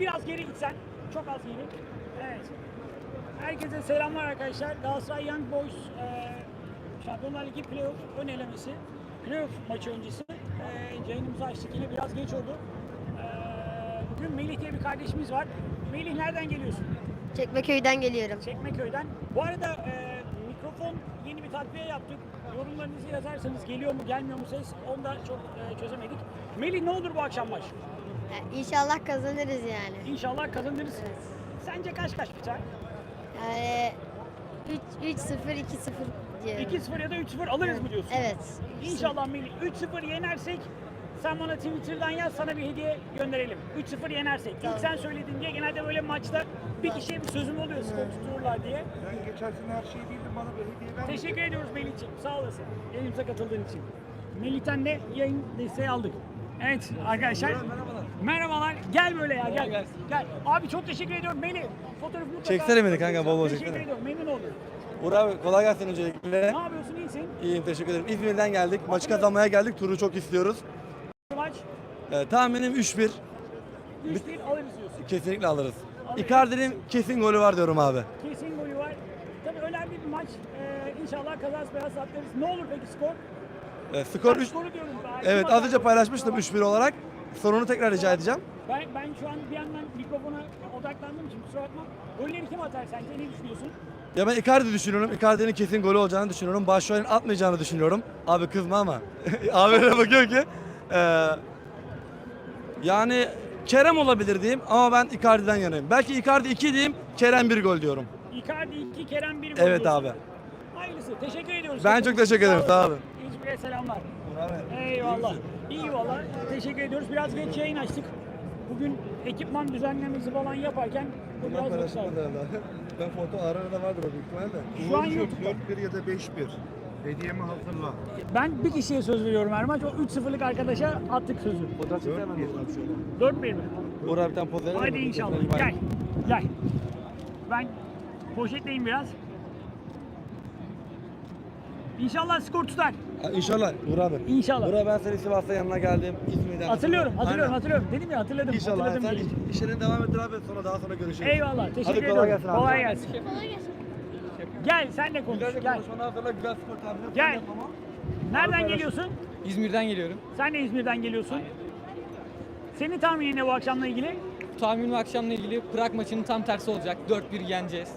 Biraz geri gitsen. Çok az geri. Evet. Herkese selamlar arkadaşlar. Galatasaray Young Boys e, Şampiyonlar Ligi playoff ön elemesi. Playoff maçı öncesi. E, yayınımızı açtık yine biraz geç oldu. E, bugün Melih diye bir kardeşimiz var. Melih nereden geliyorsun? Çekmeköy'den geliyorum. Çekmeköy'den. Bu arada e, mikrofon yeni bir takviye yaptık. Yorumlarınızı yazarsanız geliyor mu gelmiyor mu ses onu da çok e, çözemedik. Melih ne olur bu akşam maç? Yani inşallah kazanırız yani. İnşallah kazanırız. Sence kaç kaç biter? Yani 3 3 0 2 0 diyorum. 2-0 ya da 3-0 alırız mı diyorsun? Evet. İnşallah Melih 3-0 yenersek sen bana Twitter'dan yaz sana bir hediye gönderelim. 3-0 yenersek. İlk Tamam. sen söyledin diye genelde böyle maçta bir kişiye bir sözüm oluyor skor tuturlar diye. Ben geçen sene her şeyi bildim bana bir hediye vermedin. Teşekkür ediyoruz Melih'ciğim. Sağ olasın. Yayınımıza katıldığın için. Melih'ten de yayın desteği aldık. Evet arkadaşlar. Merhabalar. Gel böyle ya gel. Gel. Abi çok teşekkür ediyorum. Melih fotoğrafı mutlaka. Çeksene beni kanka, bol bol Teşekkür çeksene. ediyorum. Memnun oldum. Uğur abi kolay gelsin öncelikle. Ne yapıyorsun? İyisin. İyiyim teşekkür ederim. İzmir'den geldik. Maçı kazanmaya geldik. Turu çok istiyoruz. Maç Ee, tahminim 3-1. 3-1 alırız diyorsun. Kesinlikle alırız. Icardi'nin kesin golü var diyorum abi. Kesin golü var. Tabii önemli bir maç. Ee, inşallah kazas beyaz atlarız. Ne olur peki skor? Ee, skor Ben 3. skoru diyorum. Ben- Evet az önce paylaşmıştım 3-1 olarak. Sorunu tekrar rica edeceğim. Ben, ben şu an bir yandan mikrofona odaklandığım için kusura bakma. Golleri kim atar sence? Ne düşünüyorsun? Ya ben Icardi düşünüyorum. Icardi'nin kesin golü olacağını düşünüyorum. Başrolün atmayacağını düşünüyorum. Abi kızma ama. abi öyle bakıyor ki. Ee, yani Kerem olabilir diyeyim ama ben Icardi'den yanayım. Belki Icardi 2 diyeyim, Kerem 1 gol diyorum. Icardi 2, Kerem 1 gol Evet diyorsun. abi. Hayırlısı. Teşekkür ediyoruz. Ben çok teşekkür ederim, sağ olun. İzmir'e selamlar. Eyvallah. İyi valla. Teşekkür ediyoruz. Biraz geç yayın açtık. Bugün ekipman düzenlemesi falan yaparken bu biraz oldu. Ben foto arada vardır o büyük ihtimalle. Şu an YouTube'da. 4-1 ya da 5-1. Hediyemi hazırla. Ben bir kişiye söz veriyorum Ermaç. O 3-0'lık arkadaşa attık sözü. Fotoğraf çekti hemen 4-1 mi? Abi bir tane poz verelim mi? Haydi inşallah. Gel. Gel. Ben poşetleyeyim biraz. İnşallah skor tutar. Ha, İnşallah Uğur abi. İnşallah. Uğur abi ben seni Sivas'ta yanına geldim. İzmir'den. Hatırlıyorum, hatırlıyorum, Aynen. hatırlıyorum. Dedim ya hatırladım. İnşallah. Hatırladım Sen iş- işlerine devam ettir abi. Sonra daha sonra görüşürüz. Eyvallah. Teşekkür Hadi ediyorum. kolay gelsin abi. Kolay gelsin. Gel sen de konuş. Güzel bir Gel. konuşmadan sonra güzel spor tahmini Gel. Nereden geliyorsun? İzmir'den geliyorum. Sen de İzmir'den geliyorsun. Senin tahminin ne bu akşamla ilgili? Tahminim akşamla ilgili Prag maçının tam tersi olacak. 4-1 yeneceğiz.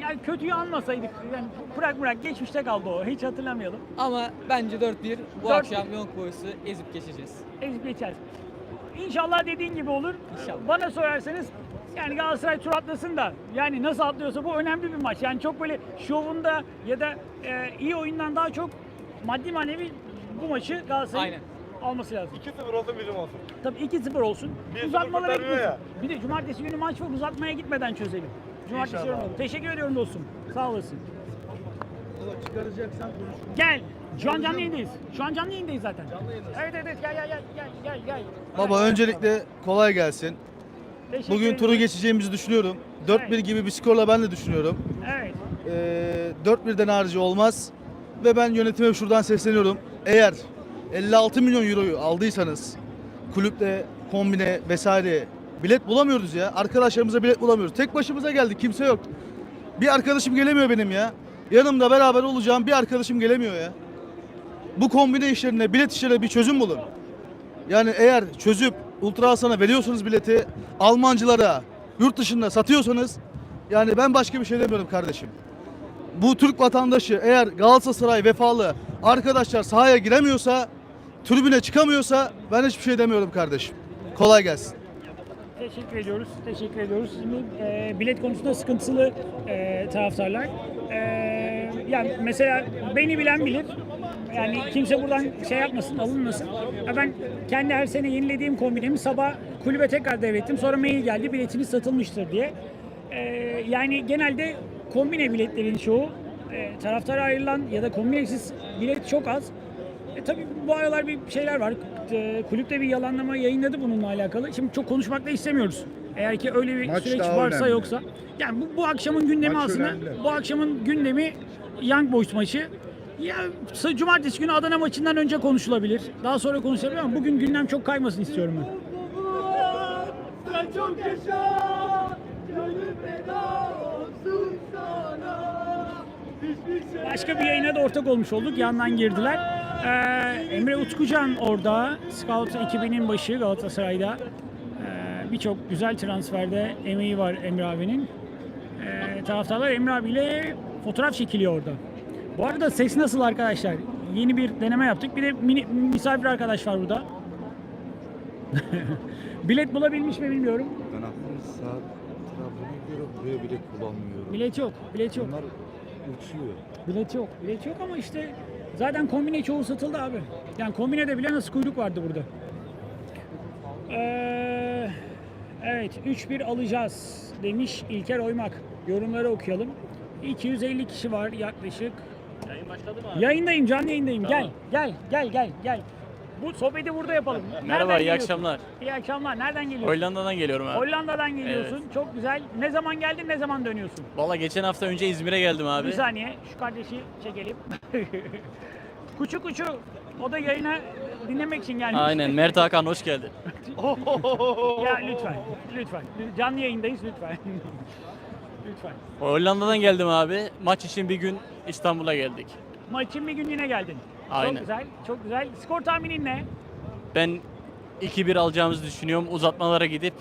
Yani kötüyü anmasaydık. Yani bırak bırak geçmişte kaldı o. Hiç hatırlamayalım. Ama bence 4-1 bu 4-1. akşam Young Boys'u ezip geçeceğiz. ezip geçer. İnşallah dediğin gibi olur. İnşallah. Bana sorarsanız yani Galatasaray tur atlasın da yani nasıl atlıyorsa bu önemli bir maç. Yani çok böyle şovunda ya da e, iyi oyundan daha çok maddi manevi bu maçı Galatasaray'ın Aynen. alması lazım. 2-0 olsun bizim olsun. Tabii 2-0 olsun. 1-0 Uzatmalara kurtarıyor gitmesin. ya. Bir de cumartesi günü maç var uzatmaya gitmeden çözelim. Cumartesi İnşallah. günü. Teşekkür ediyorum dostum. Sağ olasın. Çıkaracaksan konuş. Gel. Şu an canlı yayındayız. Şu an canlı yayındayız zaten. Evet evet gel gel gel gel gel gel. Baba öncelikle kolay gelsin. Teşekkür Bugün turu ederim. geçeceğimizi düşünüyorum. 4-1 gibi bir skorla ben de düşünüyorum. Evet. Ee, 4-1'den harici olmaz. Ve ben yönetime şuradan sesleniyorum. Eğer 56 milyon euroyu aldıysanız kulüpte kombine vesaire bilet bulamıyoruz ya. Arkadaşlarımıza bilet bulamıyoruz. Tek başımıza geldik kimse yok. Bir arkadaşım gelemiyor benim ya. Yanımda beraber olacağım bir arkadaşım gelemiyor ya. Bu kombine işlerine, bilet işlerine bir çözüm bulun. Yani eğer çözüp Ultra Hasan'a veriyorsanız bileti Almancılara yurt dışında satıyorsanız yani ben başka bir şey demiyorum kardeşim. Bu Türk vatandaşı eğer Galatasaray vefalı arkadaşlar sahaya giremiyorsa, tribüne çıkamıyorsa ben hiçbir şey demiyorum kardeşim. Kolay gelsin. Teşekkür ediyoruz. Teşekkür ediyoruz. Şimdi e, bilet konusunda sıkıntılı e, taraftarlar. E, yani mesela beni bilen bilir. Yani kimse buradan şey yapmasın, alınmasın. Ya ben kendi her sene yenilediğim kombinemi sabah kulübe tekrar devrettim. Sonra mail geldi biletiniz satılmıştır diye. E, yani genelde kombine biletlerin çoğu e, taraftara ayrılan ya da kombinesiz bilet çok az. E tabii bu aralar bir şeyler var. E, kulüpte bir yalanlama yayınladı bununla alakalı. Şimdi çok konuşmak da istemiyoruz. Eğer ki öyle bir Maç süreç daha varsa önemli. yoksa. Yani bu, bu akşamın gündemi Maç aslında önemli. bu akşamın gündemi Young Boys maçı. Ya s- cumartesi günü Adana maçından önce konuşulabilir. Daha sonra konuşulabilir ama bugün gündem çok kaymasın istiyorum ben. çok yaşa Gönül feda olsun sana Hiçbir şey Başka bir yayına da ortak olmuş olduk. Yandan girdiler. Ee, Emre Utkucan orada. Scout ekibinin başı Galatasaray'da. Ee, Birçok güzel transferde emeği var Emre abinin. Ee, taraftarlar Emre abiyle fotoğraf çekiliyor orada. Bu arada ses nasıl arkadaşlar? Yeni bir deneme yaptık. Bir de mini, misafir arkadaş var burada. Bilet bulabilmiş mi bilmiyorum. Ben aklım saat Trabzon'a gidiyorum. Buraya bilet bulamıyorum. Bilet yok, bilet yok. Bunlar uçuyor. Bilet yok. Bilet yok ama işte zaten kombine çoğu satıldı abi. Yani kombinede bile nasıl kuyruk vardı burada. Ee, evet 3-1 alacağız demiş İlker Oymak. Yorumları okuyalım. 250 kişi var yaklaşık. Yayın başladı mı abi? Yayındayım, canlı yayındayım. Tamam. Gel, gel, gel, gel, gel. Bu sohbeti burada yapalım. Merhaba, Nereden iyi geliyorsun? akşamlar. İyi akşamlar. Nereden geliyorsun? Hollanda'dan geliyorum abi. Hollanda'dan geliyorsun. Çok güzel. Ne zaman geldin, ne zaman dönüyorsun? Valla geçen hafta önce İzmir'e geldim abi. Bir saniye şu kardeşi çekelim. kuçu kuçu o da yayına dinlemek için gelmiş. Aynen Mert Hakan hoş geldin. ya lütfen, lütfen. Canlı yayındayız lütfen. lütfen. Hollanda'dan geldim abi. Maç için bir gün İstanbul'a geldik. Maçın bir gün yine geldin. Aynen. Çok güzel, çok güzel. Skor tahminin ne? Ben 2-1 alacağımızı düşünüyorum. Uzatmalara gidip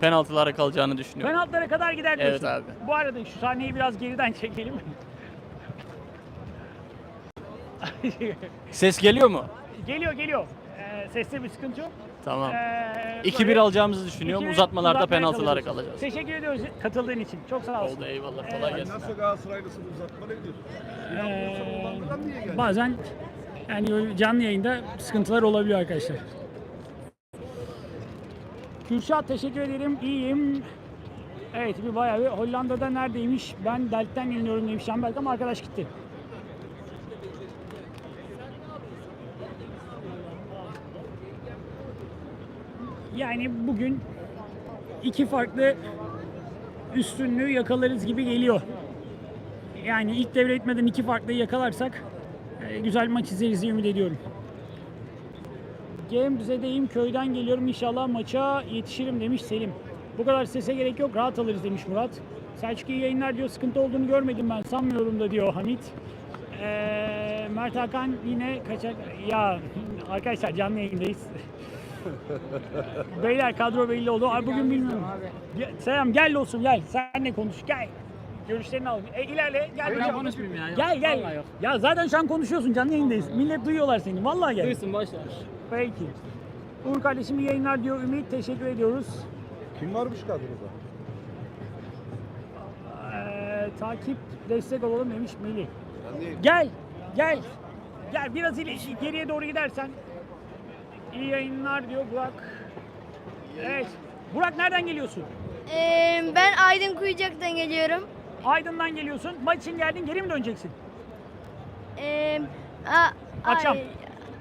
penaltılara kalacağını düşünüyorum. Penaltılara kadar gider diyorsun. Evet abi. Bu arada şu sahneyi biraz geriden çekelim. Ses geliyor mu? geliyor, geliyor. Ee, seste bir sıkıntı yok. Tamam. Ee, 2-1 böyle alacağımızı düşünüyorum. Uzatmalarda penaltılara kalacağız. Teşekkür ediyoruz katıldığın için. Çok sağ olsun. Oldu eyvallah. Ee, Kolay gelsin. Nasıl Galatasaraylısın uzatma ne diyorsun? Ee, bazen yani canlı yayında sıkıntılar olabiliyor arkadaşlar. Kürşat teşekkür ederim. İyiyim. Evet bir bayağı bir Hollanda'da neredeymiş? Ben Delt'ten geliniyorum demiş Şambelk ama arkadaş gitti. Yani bugün iki farklı üstünlüğü yakalarız gibi geliyor. Yani ilk devre etmeden iki farklıyı yakalarsak güzel bir maç izleriz diye ümit ediyorum. Gemze'deyim, köyden geliyorum inşallah maça yetişirim demiş Selim. Bu kadar sese gerek yok, rahat alırız demiş Murat. Selçuk iyi yayınlar diyor, sıkıntı olduğunu görmedim ben, sanmıyorum da diyor Hamit. Ee, Mert Hakan yine kaçak... Ya arkadaşlar canlı yayındayız. Beyler kadro belli oldu. Ay bugün bilmiyorum. Selam gel olsun gel. Senle konuş gel. Görüşlerini al. E, ilerle gel. Ben konuşmayayım ya. Gel gel. Yok. Ya zaten şu an konuşuyorsun canlı yayındayız. Millet duyuyorlar seni. Vallahi gel. Duysun boş ver. Peki. Uğur kardeşim iyi yayınlar diyor Ümit. Teşekkür ediyoruz. Kim varmış kadroda? Ee, takip destek olalım demiş Melih. Gel. Gel. Gel biraz ileri, geriye doğru gidersen. İyi yayınlar diyor Burak. Evet. Burak nereden geliyorsun? Ee, ben Aydın Kuyucak'tan geliyorum. Aydın'dan geliyorsun. Maç için geldin geri mi döneceksin? Ee, a- Akşam. ay-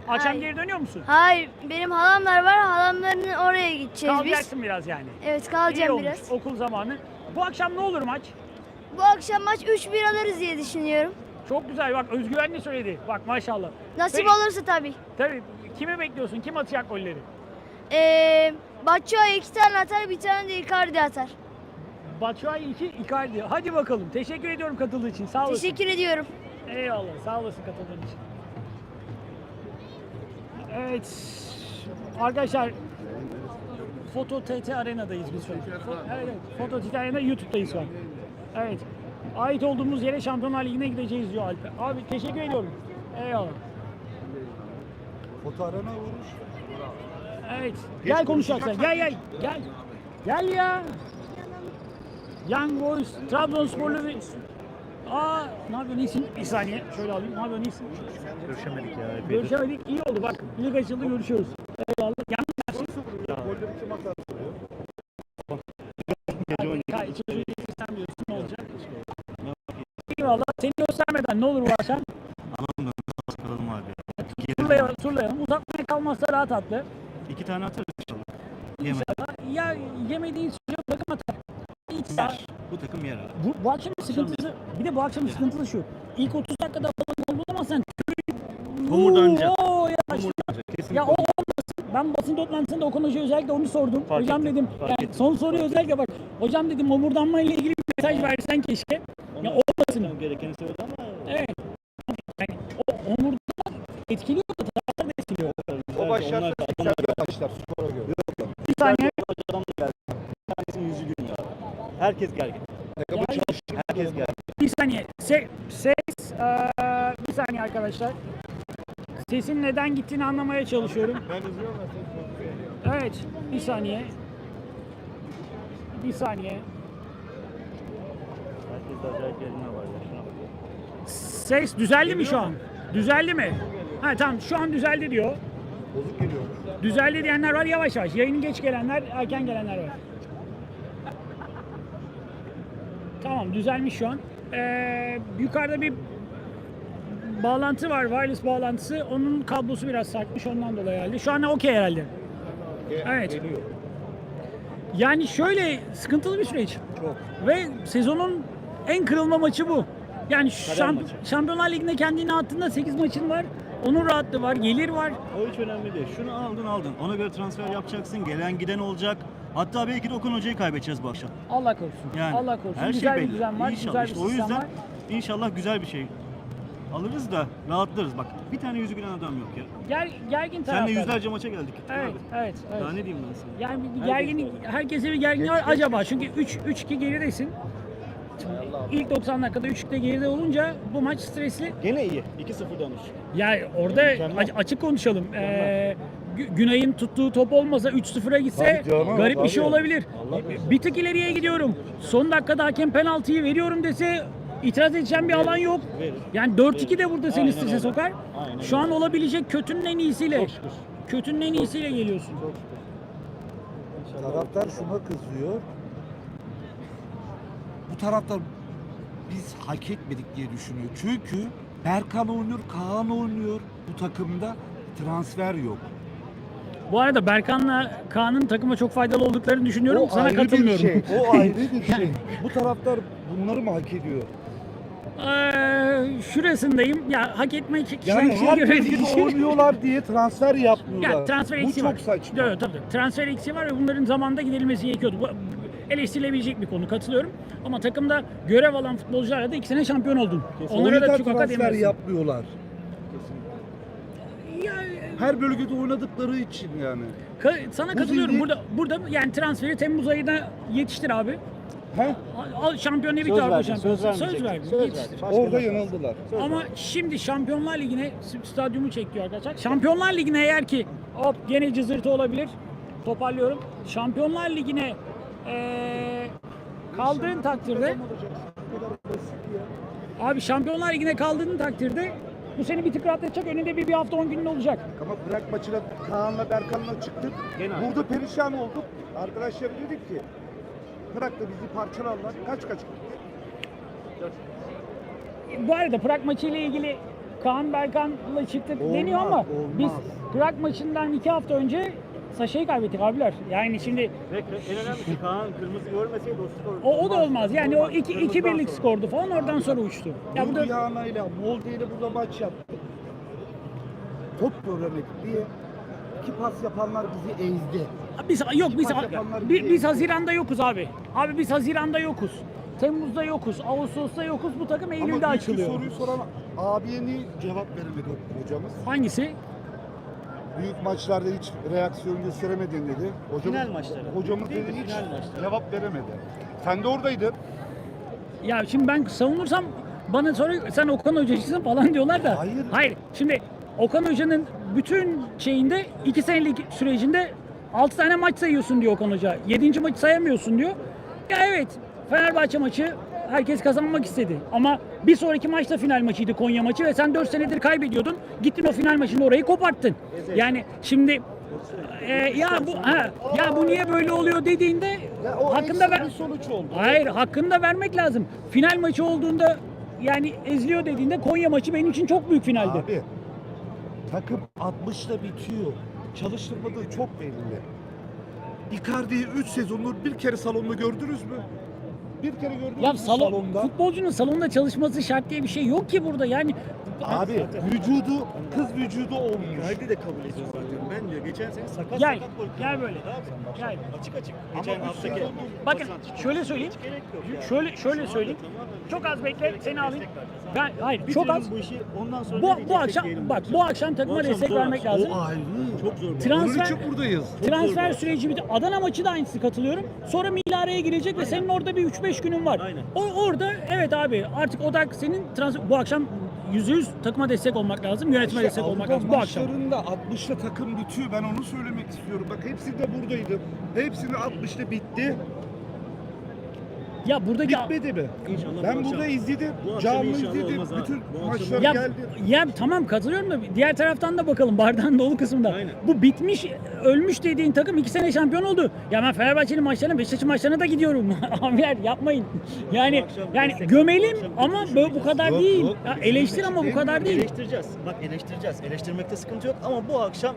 Akşam Hayır. geri dönüyor musun? Hayır, benim halamlar var. Halamların oraya gideceğiz biz. Kalacaksın biraz yani. Evet, İyi kalacağım olmuş biraz. okul zamanı. Bu akşam ne olur maç? Bu akşam maç 3-1 alırız diye düşünüyorum. Çok güzel bak özgüvenli söyledi. Bak maşallah. Nasip Peki. olursa tabii. Tabii kimi bekliyorsun? Kim atacak golleri? Ee, Batshuayi iki tane atar, bir tane de Icardi atar. Batshuayi 2, Icardi. Hadi bakalım. Teşekkür ediyorum katıldığı için. Sağ olasın. Teşekkür ediyorum. Eyvallah. Sağ olasın katıldığın için. Evet. Arkadaşlar Foto TT Arena'dayız biz şu an. Fo- evet, evet. Foto TT Arena YouTube'dayız şu an. Evet. Ait olduğumuz yere Şampiyonlar Ligi'ne gideceğiz diyor Alper. Abi teşekkür ediyorum. Eyvallah. Foto arena vurmuş. Evet. gel konuşacaklar. Gel gel. Gel. Gel ya. Young Boys, Trabzonsporlu bir... Aa, ne yapıyorsun iyisin? Bir saniye, şöyle alayım. Ne yapıyorsun iyisin? Görüşemedik ya. Görüşemedik, iyi oldu bak. Lig açıldı, görüşüyoruz. Eyvallah. Yalnız içeri sen diyorsun ne olacak? Eyvallah. Seni göstermeden ne olur bu akşam? Bakalım abi. Turlayalım, turlayalım. Uzatmaya kalmazsa rahat atlı. İki tane atarız inşallah. İnşallah ya yemediğin sürece takım atar. Hiç sağ- Yer. Bu takım yer abi. Bu, bu akşamın sıkıntısı, bir de bu akşamın sıkıntısı şu. İlk 30 dakikada falan gol bulamazsan Homurdanacak. Oo, ya, Homurdanacak. Ya o olmasın. ben basın toplantısında Okan Hoca'ya özellikle onu sordum. hocam dedim yani son soruyu özellikle bak. Hocam dedim omurdanma ile ilgili bir mesaj versen keşke. Ya olmasın. Gerekeni söyledi ama Evet. Yani o omurdan etkiliyor da taraftar da etkiliyor. O başlarsa sen başlar skora göre. Bir saniye. herkesin yüzü gülüyor. Herkes gergin. Çalışıyor. Herkes gergin. Bir saniye. Se- ses. eee, bir saniye arkadaşlar. Sesin neden gittiğini anlamaya çalışıyorum. Ben izliyorum Evet. Bir saniye. Bir saniye. Herkeste acayip gerilme var ya. Ses düzeldi mi şu an? Düzeldi mi? Ha tamam şu an düzeldi diyor. Bozuk geliyor. Düzeldi diyenler var yavaş yavaş. Yayının geç gelenler, erken gelenler var. Tamam düzelmiş şu an. Ee, yukarıda bir bağlantı var, wireless bağlantısı. Onun kablosu biraz sarkmış ondan dolayı herhalde. Şu an okey herhalde. Evet. Geliyor. Yani şöyle sıkıntılı bir süreç. Çok. Ve sezonun en kırılma maçı bu. Yani şamp- maçı. Şampiyonlar Ligi'nde kendini attığında 8 maçın var. Onun rahatlığı var, gelir var. O hiç önemli değil. Şunu aldın aldın. Ona göre transfer yapacaksın. Gelen giden olacak. Hatta belki de Okan Hoca'yı kaybedeceğiz bu akşam. Allah korusun. Yani Allah korusun. her güzel şey belli. bir düzen var, İnşallah. güzel bir İşte o yüzden var. inşallah güzel bir şey alırız da rahatlarız. Bak bir tane yüzü gülen adam yok ya. Ger, gergin taraftar. Senle yüzlerce maça geldik. Evet, Abi. evet, evet. Daha ne diyeyim ben sana? Yani bir, gerginlik, herkese bir gerginlik var acaba çünkü 3 3 2 geridesin. İlk 90 dakikada 3'te geride olunca bu maç stresli. Gene iyi. 2-0'dan üç. Ya orada Mükemmel. aç- açık konuşalım. Ee, Gü- Günay'ın tuttuğu top olmasa 3-0'a gitse canım, garip bir şey olabilir. Bir tık ileriye gidiyorum. Son dakikada hakem penaltıyı veriyorum dese itiraz edeceğim bir alan yok. Yani 4-2 de burada seni öyle. sokar. Aynen Şu an olabilecek kötünün en iyisiyle. Kötünün en iyisiyle geliyorsun. Taraftar şuna kızıyor. bu taraftar biz hak etmedik diye düşünüyor. Çünkü Berkan oynuyor, Kaan oynuyor bu takımda transfer yok. Bu arada Berkan'la Kaan'ın takıma çok faydalı olduklarını düşünüyorum. Sana ayrı katılmıyorum. Bir şey. O ayrı bir şey. Bu taraftar bunları mı hak ediyor? Ee, şurasındayım. Ya hak etmek Yani kişiden her kişiye göre bölgede değişir. oynuyorlar diye transfer yapmıyorlar. Ya transfer Bu eksiği çok var. saçma. Evet, tabii. Transfer eksiği var ve bunların zamanda giderilmesi gerekiyordu. Bu eleştirilebilecek bir konu katılıyorum. Ama takımda görev alan futbolcularla da iki sene şampiyon oldun. O Onlara da çok haka transfer demezsin. yapmıyorlar. Her bölgede oynadıkları için yani. ka- sana Bu katılıyorum. zihni- Burada burada yani transferi Temmuz ayına yetiştir abi. He? Al, şampiyon bitti Söz verdin, şampiyonu. söz vermeyecek. Söz yetiştir. Başka Orada ne? yanıldılar. Ama şimdi Şampiyonlar Ligi'ne s- stadyumu çekiyor arkadaşlar. Şampiyonlar Ligi'ne eğer ki hop gene cızırtı olabilir. Toparlıyorum. Şampiyonlar Ligi'ne eee kaldığın takdirde Abi Şampiyonlar Ligi'ne kaldığın takdirde bu seni bir tık rahatlatacak. Önünde bir, bir hafta 10 günün olacak. Ama bırak maçına Kaan'la Berkan'la çıktık. Gene Burada perişan olduk. Arkadaşlar dedik ki bırak da bizi parçalarlar. Kaç kaç. Bu arada Prag maçı ile ilgili Kaan Berkan'la çıktık Olmaz, deniyor ama olmaz. biz Prag maçından iki hafta önce Saşa'yı kaybettik abiler. Yani şimdi Ve en önemli şey Kaan kırmızı görmeseydi o skor. o, o da olmaz. Yani o 2 Kırmızıdan 2 birlik sonra. skordu falan oradan sonra uçtu. Ya bu da Ljubljana ile Molde ile burada maç yaptık. Top göremedik diye iki pas yapanlar bizi ezdi. Biz yok biz Maç yapanlar bi- bizi- biz Haziran'da yokuz abi. Abi biz Haziran'da yokuz. Temmuz'da yokuz, Ağustos'ta yokuz. Bu takım Eylül'de Ama dünkü açılıyor. soruyu soran abiye niye cevap veremedi hocamız? Hangisi? Büyük maçlarda hiç reaksiyon gösteremedin dedi. Hocamız, Final maçları. Hocamız Değil dedi de hiç final maçları. cevap veremedi. Sen de oradaydın. Ya şimdi ben savunursam bana sonra sen Okan Hoca'cısın falan diyorlar da. Hayır. Hayır. Şimdi Okan Hoca'nın bütün şeyinde 2 senelik sürecinde 6 tane maç sayıyorsun diyor Okan Hoca. 7. maçı sayamıyorsun diyor. Ya evet Fenerbahçe maçı herkes kazanmak istedi. Ama bir sonraki maç da final maçıydı Konya maçı ve sen 4 senedir kaybediyordun. Gittin o final maçında orayı koparttın. Yani şimdi e, ya bu ha, ya bu niye böyle oluyor dediğinde Ya o hakkında ver, bir sonuç oldu. Hayır, hakkında vermek lazım. Final maçı olduğunda yani eziliyor dediğinde Konya maçı benim için çok büyük finaldi. Abi takım 60'da bitiyor. Çalıştırmadığı çok belli. Icardi'yi 3 sezondur bir kere salonda gördünüz mü? Bir kere gördünüz ya salon, salonda? futbolcunun salonda çalışması şart diye bir şey yok ki burada. Yani Abi vücudu kız vücudu olmuş. Icardi de kabul ediyor zaten. ben diyor geçen sene sakat Gel, sakat gol gel böyle. Gel. Açık açık. Geçen bu haftaki Bakın şöyle söyleyeyim. Şöyle şöyle söyleyeyim. Çok az bekle seni alayım. Ben hayır çok az. bu işi ondan sonra Bu bu akşam bak bu akşam takıma akşam destek vermek akşam. lazım. O ayrı. Çok zor. Transfer için buradayız. transfer zor. süreci bitti. Adana maçı da aynısı katılıyorum. Sonra Milare'ye girecek ve senin orada bir 3-5 günün var. Aynen. O orada evet abi artık odak senin transfer bu akşam %100 takıma destek olmak lazım. Yönetime İşte destek olmak lazım bu akşam. maçlarında 60'ta takım bitiyor. Ben onu söylemek istiyorum. Bak hepsinde buradaydım. Hepsinde 60'ta bitti. Ya buradaki Bitmedi mi? İnşallah bu Ben akşam- burada izledim. bu akşam Canlı inşallah izledim. olmaz ha. Bütün Bu akşam- maçlar ya, geldi. ya tamam katılıyorum da diğer taraftan da bakalım bardağın dolu kısmında. Aynen. Bu bitmiş, ölmüş dediğin takım iki sene şampiyon oldu. Ya ben Fenerbahçe'nin maçlarına, Beşiktaş'ın maçlarına da gidiyorum. Abiler yapmayın. Yani Bu akşam yani destek- gömelim bu akşam ama bu düşünmeyeceğiz. kadar Yok, değil. yok, Ya eleştir ama bu kadar değil. Eleştireceğiz. Bak eleştireceğiz. Eleştirmekte sıkıntı yok ama bu akşam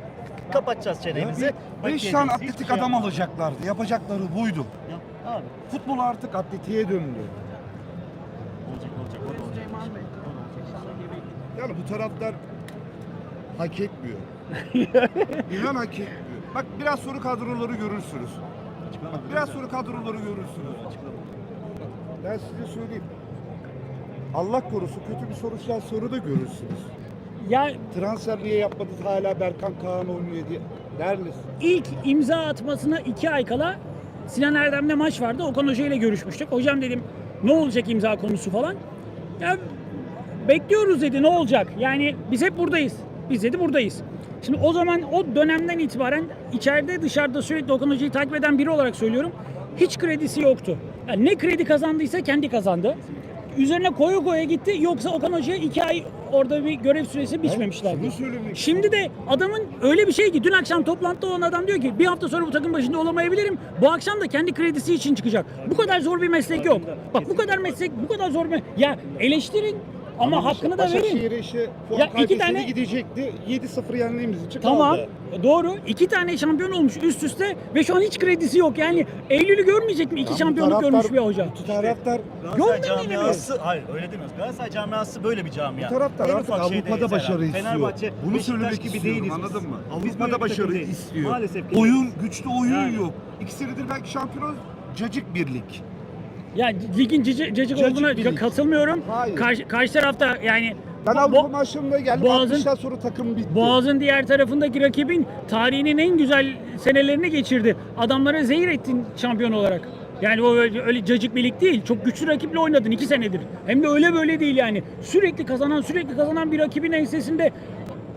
kapatacağız çenemizi. 5 Bak tane hiçbir atletik şey adam alacaklardı. Yapacakları buydu. Yap. Abi Futbol artık atletiğe döndü. olacak olacak. o da olacak. Yani bu taraftar hak etmiyor. İnan hak etmiyor. Bak biraz sonra kadroları görürsünüz. Bak biraz sonra kadroları görürsünüz. Ben size söyleyeyim. Allah korusun kötü bir sonuçtan sonra da görürsünüz. Ya Transfer niye yapmadınız hala Berkan Kaan oynuyor diye der misin? ilk imza atmasına iki ay kala Sinan Erdem'le maç vardı. Okan Hoca ile görüşmüştük. Hocam dedim ne olacak imza konusu falan. Ya bekliyoruz dedi ne olacak? Yani biz hep buradayız. Biz dedi buradayız. Şimdi o zaman o dönemden itibaren içeride dışarıda sürekli Okan Hoca'yı takip eden biri olarak söylüyorum. Hiç kredisi yoktu. Yani ne kredi kazandıysa kendi kazandı. Üzerine koyu koya gitti. Yoksa Okan Hoca'ya iki ay orada bir görev süresi söylemek Şimdi de adamın öyle bir şey ki dün akşam toplantıda olan adam diyor ki bir hafta sonra bu takım başında olamayabilirim. Bu akşam da kendi kredisi için çıkacak. Bu kadar zor bir meslek yok. Bak bu kadar meslek bu kadar zor bir ya eleştirin ama hakkını da verin. Başakşehir'e işte puan Ya iki tane- gidecekti. 7-0 yendiğimiz için Tamam kaldı. doğru. İki tane şampiyon olmuş üst üste ve şu an hiç kredisi yok. Yani Eylül'ü görmeyecek mi? İki Ya şampiyonluk taraftar- görmüş bir hoca. Bu taraftar Galatasaray mi? camiası, hayır öyle demiyoruz. Galatasaray camiası böyle bir camia. Bu taraftar En artık Avrupa'da başarı istiyor. Fenerbahçe, Bunu Beşiktaş söylemek gibi istiyorum, değiliz biz. anladın mı? Avrupa'da başarı istiyor. Maalesef ki Oyun, güçlü oyun Yani. yok. İki senedir belki şampiyon cacık birlik. Ya ligin cici, cacık Cacık olduğuna bir lig. katılmıyorum. Hayır. Karşı, karşı tarafta yani Ben bu- Avrupa bu- maçlarına geldim. Boğaz'ın- 60'tan sonra takım bitti. Boğaz'ın diğer tarafındaki rakibin tarihinin en güzel senelerini geçirdi. Adamlara zehir ettin şampiyon olarak. Yani o öyle, öyle cacık bir lig değil. Çok güçlü rakiple oynadın iki senedir. Hem de öyle böyle değil yani. Sürekli kazanan sürekli kazanan bir rakibin ensesinde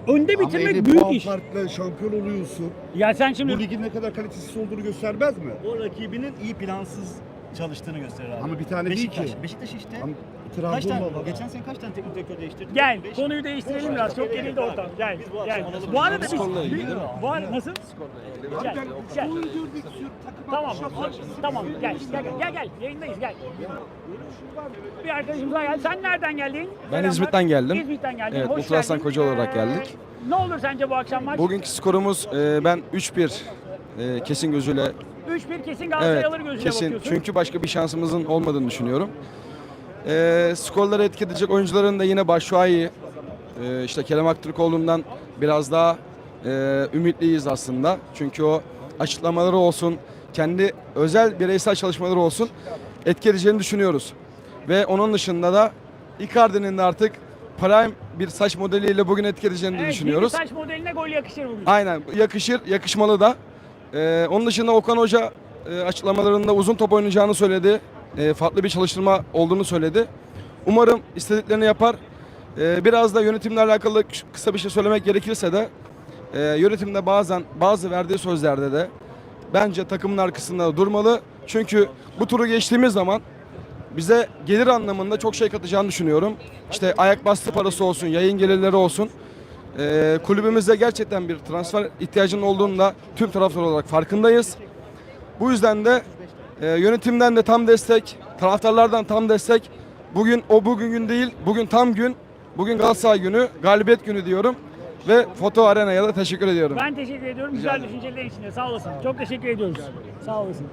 önde Ama bitirmek 50 büyük puan iş. farkla şampiyon oluyorsun. Ya sen şimdi Bu ligin ne kadar kalitesiz olduğunu göstermez mi? o rakibinin iyi plansız çalıştığını gösterir abi. Ama bir tane değil Beşiktaş, ki. Beşiktaş işte. Ama Kaç tane, var. geçen sene kaç tane teknik direktör değiştirdi? Gel Beş- konuyu değiştirelim biraz. Çok gerildi ortam. Gel. Biz bu Gel. akşam alalım. Bu arada biz Skorla ilgili değil mi? Bu arada nasıl? Gel. Gel. Tamam. Tamam. Gel. Gel gel gel. gel. Yayındayız gel. Bir arkadaşımız daha geldi. Sen nereden geldin? Ben Selamlar. İzmit'ten geldim. İzmit'ten geldin. Evet, Hoş geldin. Koca olarak Ee, geldik. Ne olur sence bu akşam maç? Bugünkü skorumuz e, ben 3-1 e, kesin gözüyle 3-1 kesin Galatasaray alır gözüyle kesin bakıyorsun. çünkü başka bir şansımızın olmadığını düşünüyorum. E, skorları etki edecek oyuncuların da yine Başuayi, e, işte Kerem Aktürkoğlu'ndan biraz daha e, ümitliyiz aslında. Çünkü o açıklamaları olsun, kendi özel bireysel çalışmaları olsun etki edeceğini düşünüyoruz. Ve onun dışında da Icardi'nin de artık prime bir saç modeliyle bugün etki edeceğini de evet, düşünüyoruz. saç modeline gol yakışır bugün. Aynen yakışır, yakışmalı da. Ee, onun dışında Okan Hoca e, açıklamalarında uzun top oynayacağını söyledi. E, farklı bir çalıştırma olduğunu söyledi. Umarım istediklerini yapar. E, biraz da yönetimle alakalı kı- kısa bir şey söylemek gerekirse de e, yönetimde bazen bazı verdiği sözlerde de bence takımın arkasında durmalı. Çünkü bu turu geçtiğimiz zaman bize gelir anlamında çok şey katacağını düşünüyorum. İşte ayak bastı parası olsun, yayın gelirleri olsun. Ee, kulübümüzde gerçekten bir transfer ihtiyacının olduğunu da tüm taraftar olarak farkındayız. Bu yüzden de e, yönetimden de tam destek, taraftarlardan tam destek. Bugün o bugün gün değil, bugün tam gün. Bugün Galatasaray günü, galibiyet günü diyorum. Ve Foto Arena'ya da teşekkür ediyorum. Ben teşekkür ediyorum. Güzel düşüncelerin için de. Sağ olasın. Çok teşekkür ediyoruz. Sağ olasın.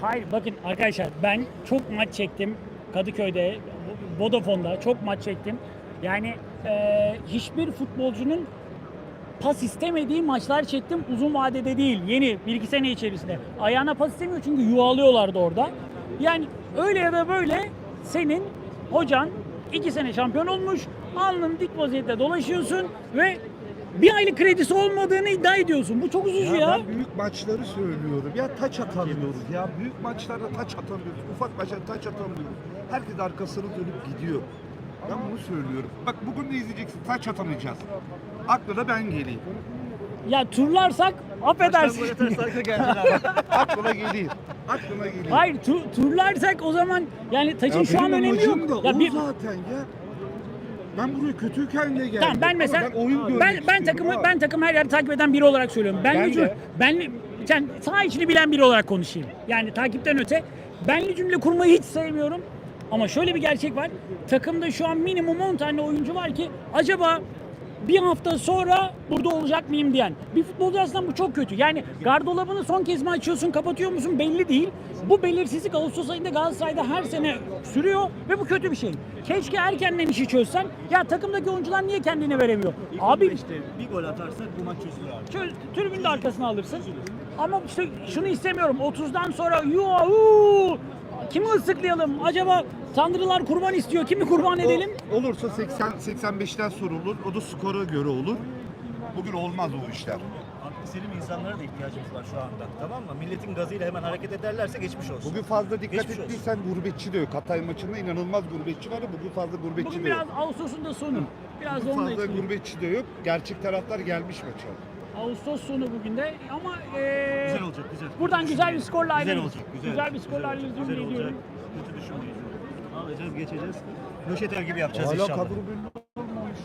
Hayır bakın arkadaşlar ben çok maç çektim. Kadıköy'de, Vodafone'da çok maç çektim. Yani e, hiçbir futbolcunun pas istemediği maçlar çektim uzun vadede değil. Yeni bir iki sene içerisinde. Ayağına pas istemiyor çünkü yuvalıyorlardı orada. Yani öyle ya da böyle senin hocan iki sene şampiyon olmuş. Alnın dik vaziyette dolaşıyorsun ve bir aylık kredisi olmadığını iddia ediyorsun. Bu çok üzücü ya. Ben büyük maçları söylüyorum. Ya taç atamıyoruz ya. Büyük maçlarda taç atamıyoruz. Ufak maçlarda taç atamıyoruz. Herkes arkasını dönüp gidiyor. Ben bunu söylüyorum. Bak bugün de izleyeceksin. Taç atamayacağız. Aklına ben geleyim. Ya turlarsak affedersin. Aklına geleyim. Aklına geleyim. Hayır tu- turlarsak o zaman yani taçın şu an benim önemi amacım yok. Da Ya o bir, zaten ya. Ben buraya kötüyken de geldim. Tamam ben Ama mesela ben, oyun ben görmek ben istiyorum takımı abi. ben takım her yerde takip eden biri olarak söylüyorum. Ben, Ben Lücü- de. ben yani sağ içini bilen biri olarak konuşayım. Yani takipten öte benli cümle kurmayı hiç sevmiyorum. Ama şöyle bir gerçek var. Takımda şu an minimum 10 tane oyuncu var ki acaba bir hafta sonra burada olacak mıyım diyen. Bir futbolcu aslında bu çok kötü. Yani gardolabını son kez mi açıyorsun, kapatıyor musun belli değil. Bu belirsizlik Ağustos ayında Galatasaray'da her sene sürüyor ve bu kötü bir şey. Keşke erkenden işi çözsen. Ya takımdaki oyuncular niye kendine veremiyor? Abi işte bir gol atarsak bu maç çözülür abi. Şöyle tribünün de arkasına alırsın. Ama işte şunu istemiyorum. 30'dan sonra yuhu kimi ıslıklayalım? Acaba Tanrılar kurban istiyor. Kimi kurban edelim? O, olursa 80 85'ten sorulur. O da skora göre olur. Bugün olmaz o işler. Selim insanlara da ihtiyacımız var şu anda. Tamam mı? Milletin gazıyla hemen hareket ederlerse geçmiş olsun. Bugün fazla dikkat Geçmiş olsun. ettiysen gurbetçi de yok. Hatay maçında inanılmaz gurbetçi vardı. Bugün fazla gurbetçi Bugün de yok. biraz Ağustos'un da sonu. Biraz da onunla fazla etkili. gurbetçi de yok. Gerçek taraftar gelmiş maça. Ağustos sonu bugün de ama eee, Güzel olacak, güzel. buradan güzel bir skorla Güzel ayrılırız. olacak, güzel. Güzel bir skorla ayrılırız Güzel ümit ediyorum. olacak. Kötü düşünmeyin. Alacağız, geçeceğiz. Nöşeter gibi yapacağız Hala inşallah. kadro belli olmamış.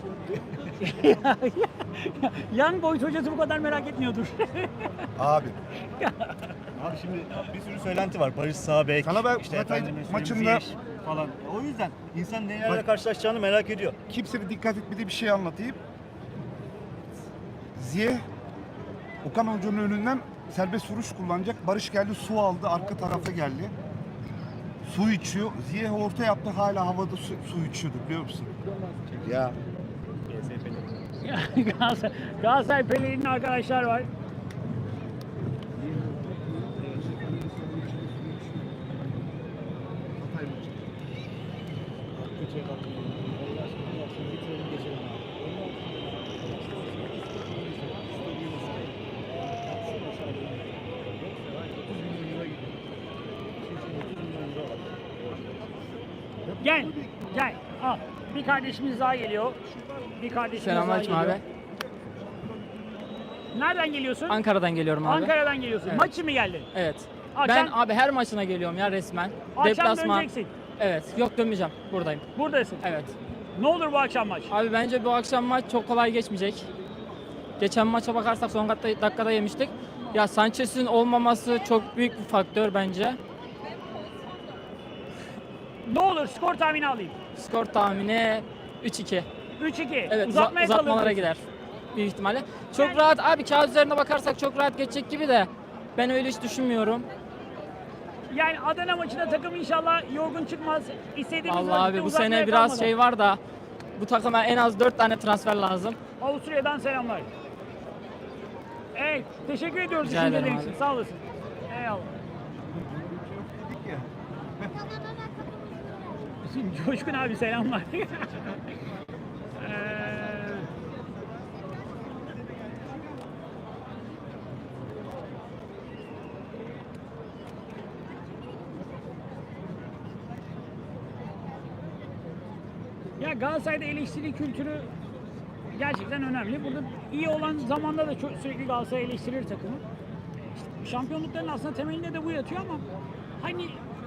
Young Boys hocası bu kadar merak etmiyordur. Abi Abi şimdi bir sürü söylenti var. Barış Sağbek, Sana ben efendime söyleyeyim maçında- Ziyech falan. O yüzden insan nelerle Bak- karşılaşacağını merak ediyor. kimsenin dikkat etmediği bir şey anlatayım. Ziye Okan Hoca'nın önünden serbest vuruş kullanacak. Barış geldi su aldı arka tarafa geldi. Su içiyor. Ziye orta yaptı hala havada su, su içiyordu biliyor musun? Ya Galatasaray, Pelerin'in arkadaşlar var. Kardeşimiz daha geliyor. Bir kardeşimiz daha Selamünaleyküm geliyor. abi. Nereden geliyorsun? Ankara'dan geliyorum abi. Ankara'dan geliyorsun. Evet. Maçı mı geldin? Evet. Akşam- Ben abi her maçına geliyorum ya resmen. Akşam Deplasman. döneceksin. Evet. Yok dönmeyeceğim. Buradayım. Buradasın. Evet. Ne olur bu akşam maç? Abi bence bu akşam maç çok kolay geçmeyecek. Geçen maça bakarsak son dakikada, dakikada yemiştik. Ya Sanchez'in olmaması çok büyük bir faktör bence. Ne olur skor tahmini alayım. Skor tahmini 3-2. 3-2. Evet uza- Uzatmaya uzatmalara kalır. gider. Büyük ihtimalle. Çok Yani- rahat abi kağıt üzerine bakarsak çok rahat geçecek gibi de ben öyle hiç düşünmüyorum. Yani Adana maçında takım inşallah yorgun çıkmaz. İstediğimiz Vallahi vakitte abi bu uzatmaya sene biraz kalmadan. şey var da bu takıma en az 4 tane transfer lazım. Avusturya'dan selamlar. Evet, teşekkür ediyoruz Rica ederim düşüncelerin abi. için. Sağ olasın. Eyvallah. Coşkun abi selamlar. Ee, Ya Galatasaray'da eleştiri kültürü gerçekten önemli. Burada iyi olan zamanda da çok, sürekli Galatasaray eleştirir takımı. İşte şampiyonlukların aslında temelinde de bu yatıyor ama hani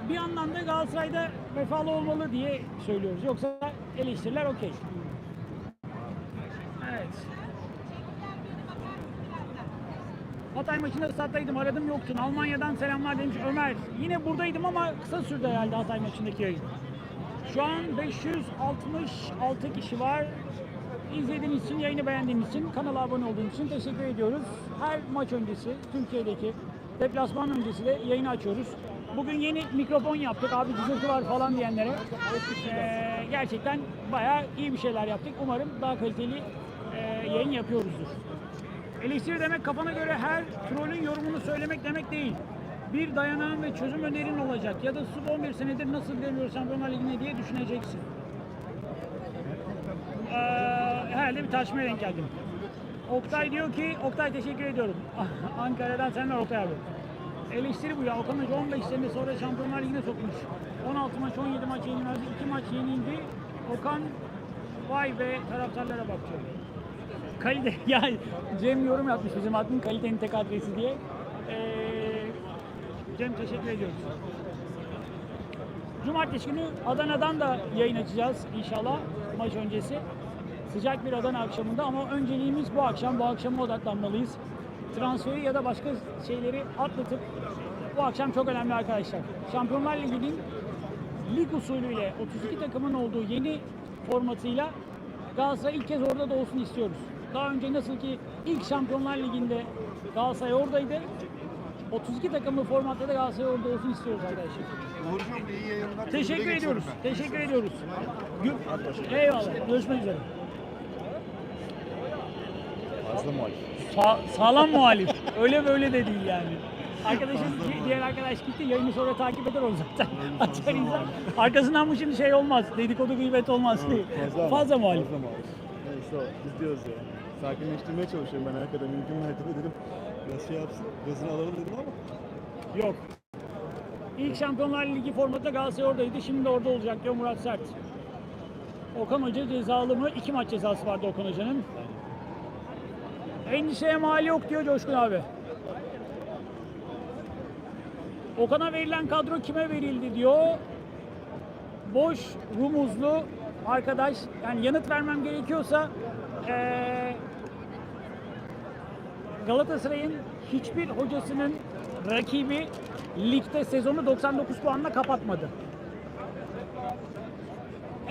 bir yandan da Galatasaray'da vefalı olmalı diye söylüyoruz. Yoksa eleştiriler okey. Evet. Hatay maçında stattaydım aradım yoktun. Almanya'dan selamlar demiş Ömer. Yine buradaydım ama kısa sürdü herhalde Hatay maçındaki yayın. Şu an 566 kişi var. İzlediğiniz için, yayını beğendiğiniz için, kanala abone olduğunuz için teşekkür ediyoruz. Her maç öncesi, Türkiye'deki deplasman öncesi de yayını açıyoruz. Bugün yeni mikrofon yaptık, abi cızırtı var falan diyenlere. Ee, gerçekten bayağı iyi bir şeyler yaptık. Umarım daha kaliteli e, yayın yapıyoruzdur. Eleştiri demek kafana göre her trolün yorumunu söylemek demek değil. Bir dayanağın ve çözüm önerin olacak. Ya da sub 11 senedir nasıl gidemiyor Şampiyonlar Ligi'ne diye düşüneceksin. Ee, herhalde bir tartışmaya denk geldim. Oktay diyor ki, Oktay teşekkür ediyorum. Ankara'dan senden Oktay abi. Eleştiri bu ya. Okan Hoca 15 sene sonra Şampiyonlar Ligi'ne sokmuş. 16 maç, 17 maç yenilmezdi. 2 maç yenildi. Okan vay be taraftarlara bak diyor. Kalite, ya Cem yorum yapmış bizim admin kalitenin tek adresi diye. Ee, Cem teşekkür ediyoruz. Cumartesi günü Adana'dan da yayın açacağız inşallah maç öncesi. Sıcak bir Adana akşamında ama önceliğimiz bu akşam. Bu akşama odaklanmalıyız. Transferi ya da başka şeyleri atlatıp bu akşam çok önemli arkadaşlar. Şampiyonlar Ligi'nin lig usulüyle 32 takımın olduğu yeni formatıyla Galatasaray ilk kez orada da olsun istiyoruz. Daha önce nasıl ki ilk Şampiyonlar Ligi'nde Galatasaray oradaydı. 32 takımlı formatta da Galatasaray orada olsun istiyoruz arkadaşlar. Uğurcuğum iyi yayınlar. Teşekkür ediyoruz. Teşekkür ediyoruz. Eyvallah. Görüşmek üzere. Fazla muhalif. Sa- sağlam muhalif. Öyle böyle de değil yani. Arkadaşım di- diğer arkadaş gitti. Yayını sonra takip eder o zaten. Açar izler. Arkasından bu şimdi şey olmaz. Dedikodu gıybet olmaz. Fazla, muhalif. Neyse o. Biz diyoruz ya. Sakinleştirmeye çalışıyorum ben arkada. Mümkün mertebe dedim. Biraz şey yapsın. Gazını alalım dedim ama. Yok. İlk Şampiyonlar Ligi formatında Galatasaray oradaydı. Şimdi de orada olacak diyor Murat Sert. Okan Hoca cezalı mı? İki maç cezası vardı Okan Hoca'nın. Endişeye mali yok diyor Coşkun abi. Okan'a verilen kadro kime verildi diyor. Boş, rumuzlu arkadaş. Yani yanıt vermem gerekiyorsa eee Galatasaray'ın hiçbir hocasının rakibi ligde sezonu 99 puanla kapatmadı.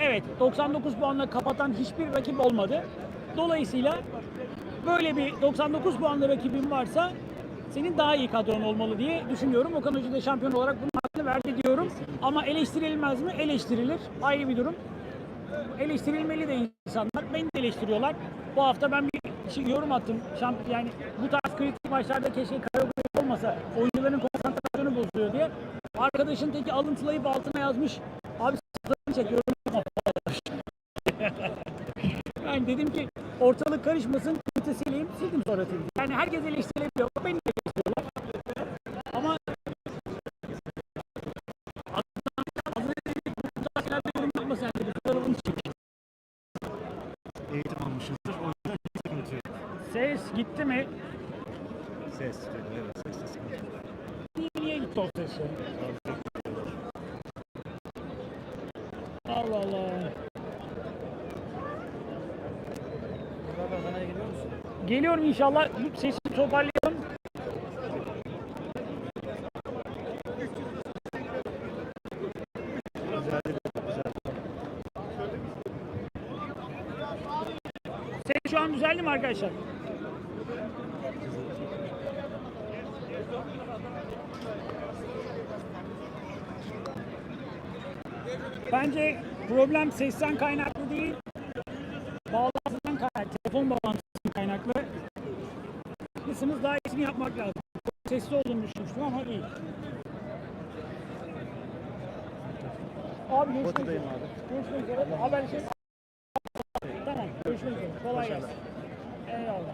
Evet, 99 puanla kapatan hiçbir rakip olmadı. Dolayısıyla böyle bir 99 puanlı rakibin varsa senin daha iyi kadron olmalı diye düşünüyorum. Okan Hoca da şampiyon olarak bunun hakkını verdi diyorum. Ama eleştirilmez mi? Eleştirilir. Ayrı bir durum. Eleştirilmeli de insanlar. Beni de eleştiriyorlar. Bu hafta ben bir şey, yorum attım. Şamp yani bu tarz kritik maçlarda keşke koreografi olmasa. Oyuncuların konsantrasyonu bozuyor diye. Arkadaşın teki alıntılayıp altına yazmış. Abi s**tlarını çek yorum yapma falan. Yani dedim ki ortalık karışmasın, herkes eleştirilebiliyor, beni de eleştiriyorlar. Ama az önce yorum yapma sen çek. Eğitim almışızdır. O yüzden hiç sıkıntı yok. Ses gitti mi? Ses dedim. Evet. Ses de sıkıntı yok. Niye, niye gitti o ses ya? Allah Allah. Geliyorum inşallah. Sesimi toparlayalım. Ses şu an düzeldi mi arkadaşlar? Bence problem sesten kaynaklı değil, bağlantıdan kaynaklı, telefon bağlantısından kaynaklı. Kısmımız daha iyisini yapmak lazım. Sesli olduğunu düşünmüştüm ama değil. Abi görüşmek üzere. Haberleşelim. Tamam, görüşmek üzere. Kolay gelsin. Eyvallah.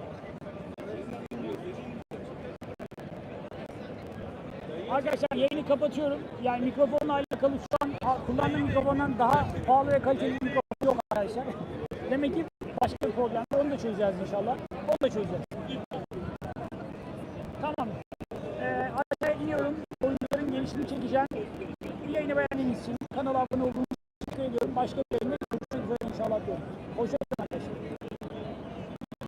Arkadaşlar yayını kapatıyorum. Yani mikrofonla alakalı şu an kullandığım mikrofondan daha pahalı ve kaliteli bir mikrofon yok arkadaşlar. Demek ki başka bir problem. Onu da çözeceğiz inşallah. Onu da çözeceğiz.